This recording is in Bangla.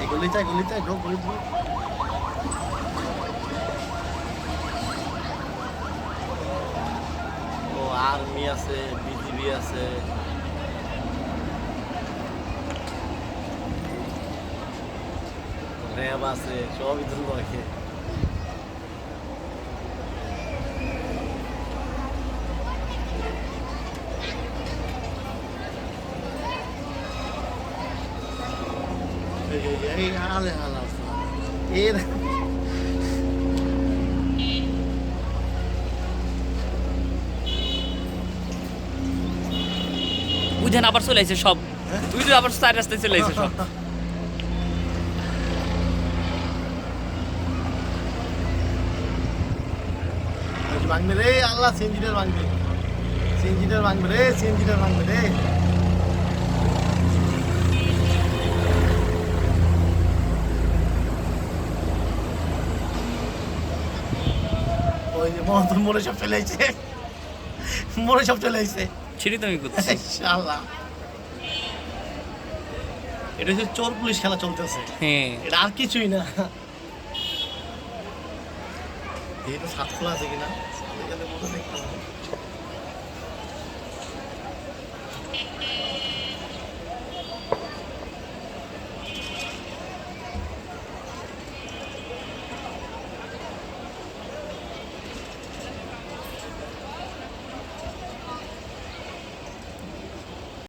এই গলি চাই গলি চাই ঢোক গলি ঢোক ও, আর্মি আছে, বিজিবি আছে। র্যাব আছে, সবই তো রাখে এই বুঝেন আবার চলে আসে সব। তুই তো আবার চার রাস্তায় চলে আসে সব। ভাঙবে রে, আল্লাহ সেঞ্জিটার ভাঙবে। সেঞ্জিটার ভাঙবে রে সেঞ্জিটার ভাঙবে রে। ওই যে মহতন মোড়ে সব চলে এসেছে মোড়ে সব চলে এসেছে ছিড়ি তুমি ইনশাআল্লাহ। এটা হচ্ছে চোর পুলিশ খেলা চলতেছে। হ্যাঁ। এটা আর কিছুই না। এটা সাত খোলা আছে কিনা? দেখতে